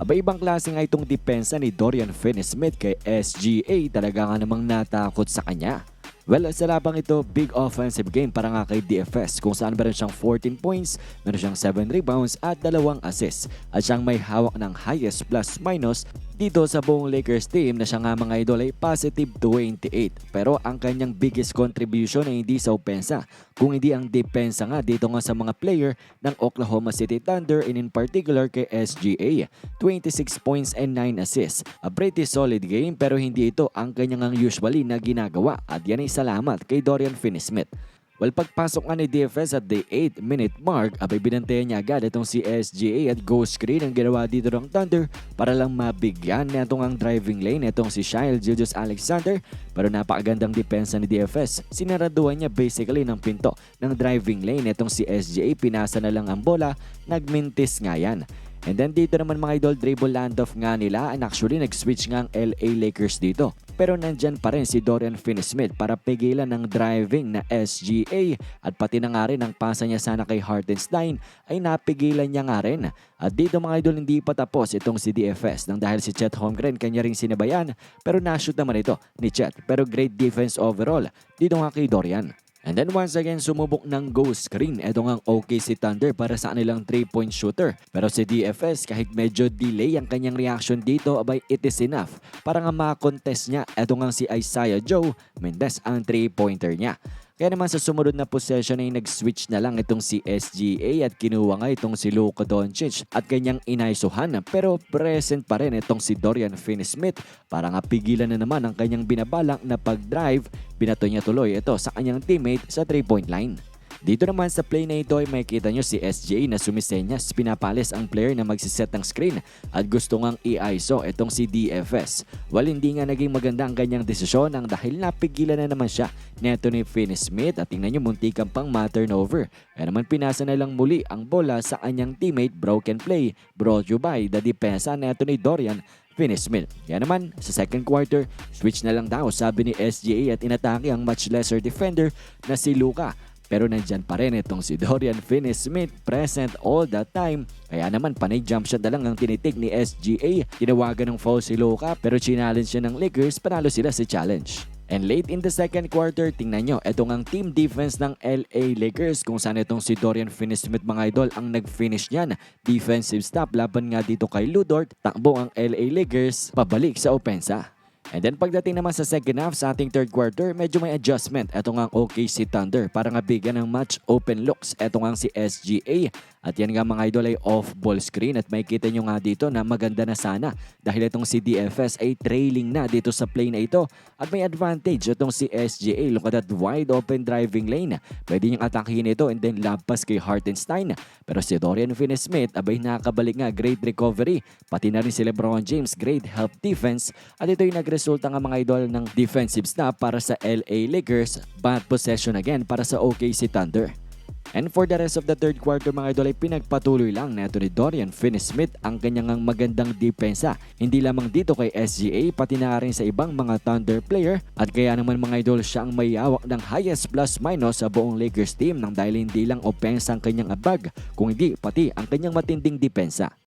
Aba ibang klase nga itong depensa ni Dorian Finney-Smith kay SGA talaga nga namang natakot sa kanya. Well, sa labang ito, big offensive game para nga kay DFS kung saan meron siyang 14 points, meron siyang 7 rebounds at dalawang assists at siyang may hawak ng highest plus minus dito sa buong Lakers team na siya nga mga idol ay positive 28. Pero ang kanyang biggest contribution ay hindi sa opensa, kung hindi ang depensa nga dito nga sa mga player ng Oklahoma City Thunder and in particular kay SGA. 26 points and 9 assists. A pretty solid game pero hindi ito ang kanyang usually na ginagawa at yan ay salamat kay Dorian Finney-Smith. Well, pagpasok nga ni DFS at the 8 minute mark, abay binantayan niya agad itong si SGA at ghost screen ang ginawa dito ng Thunder para lang mabigyan na itong ang driving lane itong si Shile Julius Alexander pero napakagandang depensa ni DFS. Sinaraduan niya basically ng pinto ng driving lane itong si SGA, pinasa na lang ang bola, nagmintis nga yan. And then dito naman mga idol, dribble handoff nga nila and actually nag-switch nga ang LA Lakers dito. Pero nandyan pa rin si Dorian Finney-Smith para pigilan ng driving na SGA at pati na nga rin ang pasa niya sana kay Hartenstein ay napigilan niya nga rin. At dito mga idol hindi pa tapos itong si DFS nang dahil si Chet Holmgren kanya ring sinabayan pero nashoot naman ito ni Chet pero great defense overall dito nga kay Dorian. And then once again, sumubok ng ghost screen. Ito nga ang OKC Thunder para sa kanilang 3-point shooter. Pero si DFS, kahit medyo delay ang kanyang reaction dito, abay it is enough para nga makakontest niya. Ito nga si Isaiah Joe Mendez ang 3-pointer niya. Kaya naman sa sumunod na possession ay nag-switch na lang itong si SGA at kinuha nga itong si Luka Doncic at kanyang inaisuhan pero present pa rin itong si Dorian Finney-Smith para nga pigilan na naman ang kanyang binabalak na pag-drive. Binato niya tuloy ito sa kanyang teammate sa 3-point line. Dito naman sa play na ito ay makikita nyo si SGA na sumisenyas pinapalis ang player na magsiset ng screen at gusto ngang i-ISO itong si DFS. Well hindi nga naging maganda ang kanyang desisyon ang dahil napigilan na naman siya neto ni Finney-Smith at tingnan nyo muntikan pang ma-turnover. Kaya naman pinasa na lang muli ang bola sa kanyang teammate broken play brought you by the depensa neto ni Dorian Finney-Smith. Kaya naman, sa second quarter, switch na lang daw sabi ni SGA at inatake ang much lesser defender na si Luka. Pero nandyan pa rin itong si Dorian Finney-Smith present all the time. Kaya naman panay jump shot na lang ang tinitig ni SGA. Tinawagan ng foul si Luka pero challenge siya ng Lakers panalo sila sa challenge. And late in the second quarter, tingnan nyo, ito ang team defense ng LA Lakers kung saan itong si Dorian Finney-Smith mga idol ang nag-finish niyan. Defensive stop laban nga dito kay Ludort, takbo ang LA Lakers pabalik sa opensa. And then pagdating naman sa second half sa ating third quarter, medyo may adjustment. Ito nga ang OKC Thunder para nga bigyan ng match open looks. Ito nga ang si SGA. At yan nga mga idol ay off-ball screen at makikita nyo nga dito na maganda na sana dahil itong si DFS ay trailing na dito sa play na ito. At may advantage itong si SGA. Look at that wide open driving lane. Pwede niyang atakihin ito and then lampas kay Hartenstein. Pero si Dorian Finney-Smith abay nakakabalik nga great recovery. Pati na rin si Lebron James great help defense. At ito yung nagresulta nga mga idol ng defensive snap para sa LA Lakers. Bad possession again para sa OKC Thunder. And for the rest of the third quarter mga idol ay pinagpatuloy lang na ni Dorian Finney-Smith ang kanyang magandang depensa. Hindi lamang dito kay SGA pati na rin sa ibang mga Thunder player at kaya naman mga idol siya ang may hawak ng highest plus minus sa buong Lakers team nang dahil hindi lang offense ang kanyang abag kung hindi pati ang kanyang matinding depensa.